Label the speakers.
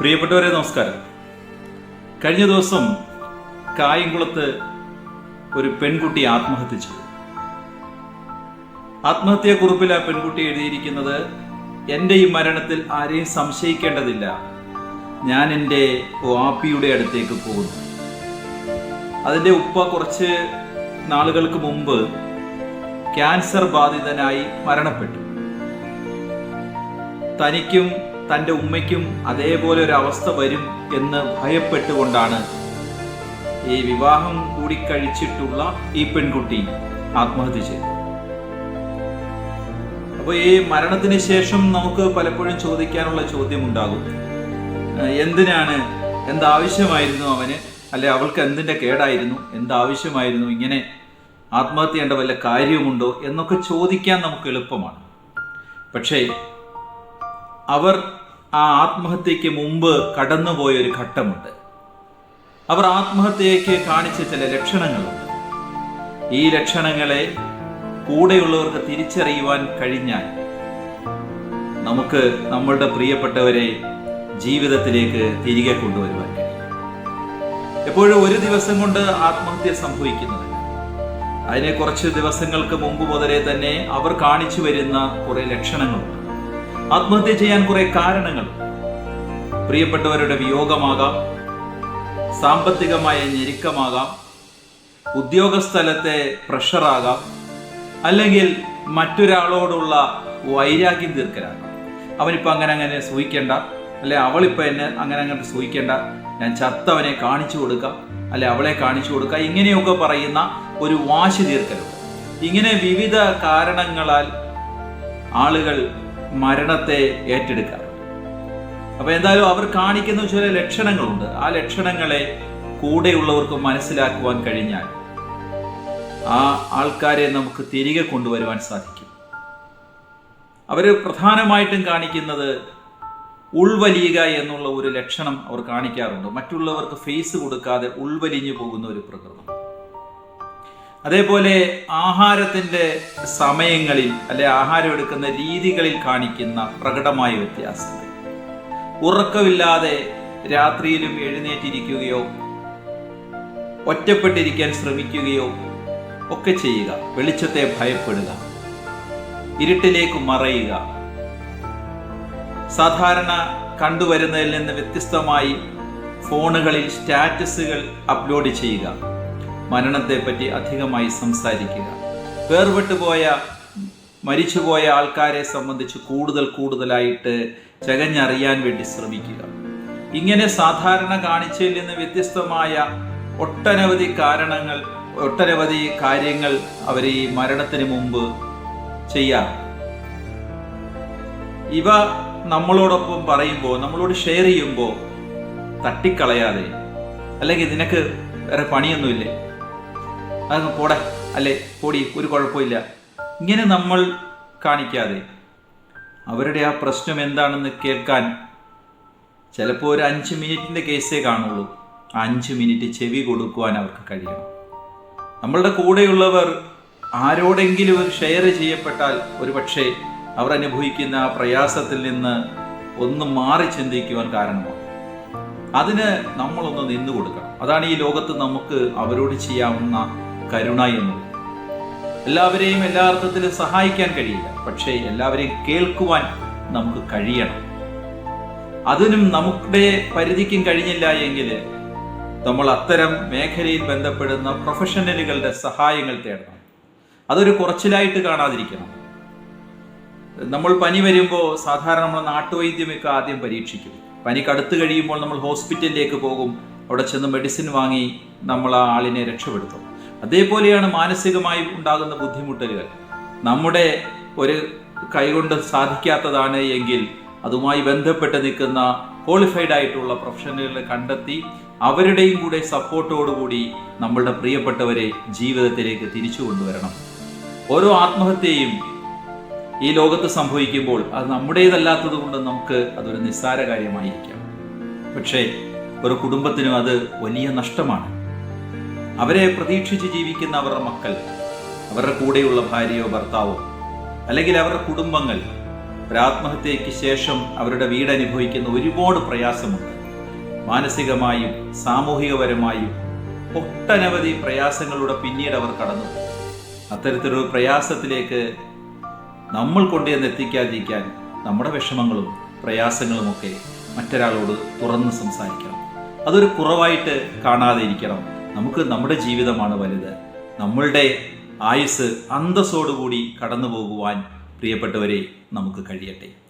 Speaker 1: പ്രിയപ്പെട്ടവരെ നമസ്കാരം. കഴിഞ്ഞ ദിവസം കായംകുളത്ത് ഒരു പെൺകുട്ടി ആത്മഹത്യ ചെയ്തു ആത്മഹത്യാക്കുറിപ്പിൽ ആ പെൺകുട്ടി എഴുതിയിരിക്കുന്നത് എന്റെ ഈ മരണത്തിൽ ആരെയും സംശയിക്കേണ്ടതില്ല. ഞാൻ എന്റെ വാപ്പിയുടെ അടുത്തേക്ക് പോകുന്നു. അതിന്റെ ഉപ്പ കുറച്ച് നാളുകൾക്ക് മുമ്പ് ക്യാൻസർ ബാധിതനായി മരണപ്പെട്ടു. തനിക്കും തന്റെ ഉമ്മയ്ക്കും അതേപോലെ ഒരു അവസ്ഥ വരും എന്ന് ഭയപ്പെട്ടുകൊണ്ടാണ് ഈ വിവാഹം കൂടി കഴിച്ചിട്ടുള്ള ഈ പെൺകുട്ടി ആത്മഹത്യ ചെയ്തത്. അപ്പോൾ ഈ മരണത്തിന് ശേഷം നമുക്ക് പലപ്പോഴും ചോദിക്കാനുള്ള ചോദ്യം ഉണ്ടാകും എന്തിനാണ്? എന്താവശ്യമായിരുന്നു അവന്? അല്ലെ അവൾക്ക് എന്തിന്റെ കേടായിരുന്നു? എന്താവശ്യമായിരുന്നു? ഇങ്ങനെ ആത്മഹത്യ ചെയ്യേണ്ട വല്ല കാര്യമുണ്ടോ എന്നൊക്കെ ചോദിക്കാൻ നമുക്ക് എളുപ്പമാണ്. പക്ഷേ അവർ ആ ആത്മഹത്യക്ക് മുമ്പ് കടന്നുപോയ ഒരു ഘട്ടമുണ്ട്. അവർ ആത്മഹത്യയ്ക്ക് കാണിച്ച ചില ലക്ഷണങ്ങളുണ്ട്. ഈ ലക്ഷണങ്ങളെ കൂടെയുള്ളവർക്ക് തിരിച്ചറിയുവാൻ കഴിഞ്ഞാൽ നമുക്ക് നമ്മളുടെ പ്രിയപ്പെട്ടവരെ ജീവിതത്തിലേക്ക് തിരികെ കൊണ്ടുവരുവാൻ കഴിയും. എപ്പോഴും ഒരു ദിവസം കൊണ്ട് ആത്മഹത്യ സംഭവിക്കുന്നത്. അതിനെ കുറച്ച് ദിവസങ്ങൾക്ക് മുമ്പ് മുതലേ തന്നെ അവർ കാണിച്ചു വരുന്ന കുറെ ലക്ഷണങ്ങളുണ്ട്. ആത്മഹത്യ ചെയ്യാൻ കുറെ കാരണങ്ങൾ. പ്രിയപ്പെട്ടവരുടെ വിയോഗമാകാം. സാമ്പത്തികമായ ഞെരുക്കമാകാം. ഉദ്യോഗസ്ഥലത്തെ പ്രഷറാകാം. അല്ലെങ്കിൽ മറ്റൊരാളോടുള്ള വൈരാഗ്യം തീർക്കലാകാം. അവനിപ്പോൾ അങ്ങനെ അങ്ങനെ സൂഹിക്കേണ്ട. അല്ലെ അവളിപ്പോൾ എന്നെ അങ്ങനെ അങ്ങോട്ട് സൂഹിക്കേണ്ട ഞാൻ ചത്തവനെ കാണിച്ചു കൊടുക്കാം. അല്ലെ അവളെ കാണിച്ചു കൊടുക്കാം. ഇങ്ങനെയൊക്കെ പറയുന്ന ഒരു വാശി തീർക്കലുണ്ട് ഇങ്ങനെ വിവിധ കാരണങ്ങളാൽ ആളുകൾ മരണത്തെ ഏറ്റെടുക്കാറുണ്ട്. അപ്പോൾ എന്തായാലും അവർ കാണിക്കുന്ന ചില ലക്ഷണങ്ങളുണ്ട്. ആ ലക്ഷണങ്ങളെ കൂടെയുള്ളവർക്ക് മനസ്സിലാക്കുവാൻ കഴിഞ്ഞാൽ ആ ആൾക്കാരെ നമുക്ക് തിരികെ കൊണ്ടുവരുവാൻ സാധിക്കും. അവർ പ്രധാനമായിട്ടും കാണിക്കുന്നത് ഉൾവലിയുക എന്നുള്ള ഒരു ലക്ഷണം അവർ കാണിക്കാറുണ്ട്. മറ്റുള്ളവർക്ക് ഫേസ് കൊടുക്കാതെ ഉൾവലിഞ്ഞു പോകുന്ന ഒരു പ്രകൃതം. അതേപോലെ ആഹാരത്തിന്റെ സമയങ്ങളിൽ അല്ലെ ആഹാരം എടുക്കുന്ന രീതികളിൽ കാണിക്കുന്ന പ്രകടമായ വ്യത്യാസങ്ങൾ ഉറക്കമില്ലാതെ രാത്രിയിലും എഴുന്നേറ്റിരിക്കുകയോ ഒറ്റപ്പെട്ടിരിക്കാൻ ശ്രമിക്കുകയോ ഒക്കെ ചെയ്യുക. വെളിച്ചത്തെ ഭയപ്പെടുക. ഇരുട്ടിലേക്ക് മറയുക. സാധാരണ കണ്ടുവരുന്നതിൽ നിന്ന് വ്യത്യസ്തമായി ഫോണുകളിൽ സ്റ്റാറ്റസുകൾ അപ്ലോഡ് ചെയ്യുക. മരണത്തെപ്പറ്റി അധികമായി സംസാരിക്കുക. വേർപെട്ടുപോയ മരിച്ചുപോയ ആൾക്കാരെ സംബന്ധിച്ച് കൂടുതൽ കൂടുതലായിട്ട് ചകഞ്ഞറിയാൻ വേണ്ടി ശ്രമിക്കുക. ഇങ്ങനെ സാധാരണ കാണിച്ചതിൽ നിന്ന് വ്യത്യസ്തമായ ഒട്ടനവധി കാരണങ്ങൾ ഒട്ടനവധി കാര്യങ്ങൾ അവർ ഈ മരണത്തിന് മുമ്പ് ചെയ്യാറ് ഇവ നമ്മളോടൊപ്പം പറയുമ്പോൾ നമ്മളോട് ഷെയർ ചെയ്യുമ്പോൾ തട്ടിക്കളയാതെ അല്ലെങ്കിൽ നിനക്ക് വേറെ പണിയൊന്നുമില്ലേ? അതങ്ങ് പോടെ അല്ലേ? പോടി ഒരു കുഴപ്പമില്ല. ഇങ്ങനെ നമ്മൾ കാണിക്കാതെ അവരുടെ ആ പ്രശ്നം എന്താണെന്ന് കേൾക്കാൻ ചിലപ്പോൾ ഒരു അഞ്ച് മിനിറ്റിന്റെ കേസേ കാണുള്ളൂ. അഞ്ച് മിനിറ്റ് ചെവി കൊടുക്കുവാൻ അവർക്ക് കഴിയണം. നമ്മളുടെ കൂടെയുള്ളവർ ആരോടെങ്കിലും ഷെയർ ചെയ്യപ്പെട്ടാൽ ഒരു പക്ഷേ അവർ അനുഭവിക്കുന്ന ആ പ്രയാസത്തിൽ നിന്ന് ഒന്ന് മാറി ചിന്തിക്കുവാൻ കാരണമാണ് അതിന് നമ്മളൊന്ന് നിന്നു കൊടുക്കണം. അതാണ് ഈ ലോകത്ത് നമുക്ക് അവരോട് ചെയ്യാവുന്ന കരുണ എന്നുള്ളത് എല്ലാവരെയും എല്ലാ അർത്ഥത്തിലും സഹായിക്കാൻ കഴിയില്ല. പക്ഷേ എല്ലാവരെയും കേൾക്കുവാൻ നമുക്ക് കഴിയണം. അതിനും നമ്മുടെ പരിധിക്കും കഴിഞ്ഞില്ല എങ്കിൽ നമ്മൾ അത്തരം മേഖലയിൽ ബന്ധപ്പെടുന്ന പ്രൊഫഷണലുകളുടെ സഹായങ്ങൾ തേടണം. അതൊരു കുറച്ചിലായിട്ട് കാണാതിരിക്കണം. നമ്മൾ പനി വരുമ്പോൾ സാധാരണ നമ്മൾ നാട്ടുവൈദ്യമൊക്കെ ആദ്യം പരീക്ഷിക്കും. പനി കടുത്തു കഴിയുമ്പോൾ നമ്മൾ ഹോസ്പിറ്റലിലേക്ക് പോകും. അവിടെ ചെന്ന് മെഡിസിൻ വാങ്ങി നമ്മൾ ആ ആളിനെ രക്ഷപ്പെടുത്തും. അതേപോലെയാണ് മാനസികമായി ഉണ്ടാകുന്ന ബുദ്ധിമുട്ടുകൾ നമ്മുടെ ഒരു കൈകൊണ്ട് സാധിക്കാത്തതാണ് എങ്കിൽ അതുമായി ബന്ധപ്പെട്ട് നിൽക്കുന്ന ക്വാളിഫൈഡ് ആയിട്ടുള്ള പ്രൊഫഷണലുകളെ കണ്ടെത്തി അവരുടെയും കൂടെ സപ്പോർട്ടോടുകൂടി നമ്മളുടെ പ്രിയപ്പെട്ടവരെ ജീവിതത്തിലേക്ക് തിരിച്ചു കൊണ്ടുവരണം. ഓരോ ആത്മഹത്യയും ഈ ലോകത്ത് സംഭവിക്കുമ്പോൾ അത് നമ്മുടേതല്ലാത്തത് കൊണ്ട് നമുക്ക് അതൊരു നിസ്സാര കാര്യമായിരിക്കാം. പക്ഷേ ഒരു കുടുംബത്തിനും അത് വലിയ നഷ്ടമാണ്. അവരെ പ്രതീക്ഷിച്ച് ജീവിക്കുന്ന അവരുടെ മക്കൾ അവരുടെ കൂടെയുള്ള ഭാര്യയോ ഭർത്താവോ അല്ലെങ്കിൽ അവരുടെ കുടുംബങ്ങൾ ഒരാത്മഹത്യയ്ക്ക് ശേഷം അവരുടെ വീട് അനുഭവിക്കുന്ന ഒരുപാട് പ്രയാസമുണ്ട്. മാനസികമായും സാമൂഹികപരമായും ഒട്ടനവധി പ്രയാസങ്ങളുടെ പിന്നീട് അവർ കടന്നു. അത്തരത്തിലൊരു പ്രയാസത്തിലേക്ക് നമ്മൾ കൊണ്ടുവന്ന് എത്തിക്കാതിരിക്കാൻ നമ്മുടെ വിഷമങ്ങളും പ്രയാസങ്ങളുമൊക്കെ മറ്റൊരാളോട് തുറന്ന് സംസാരിക്കണം. അതൊരു കുറവായിട്ട് കാണാതെ ഇരിക്കണം. നമുക്ക് നമ്മുടെ ജീവിതമാണ് വലുത്. നമ്മളുടെ ആയുസ് അന്തസ്സോടുകൂടി കടന്നു പോകുവാൻ പ്രിയപ്പെട്ടവരെ നമുക്ക് കഴിയട്ടെ.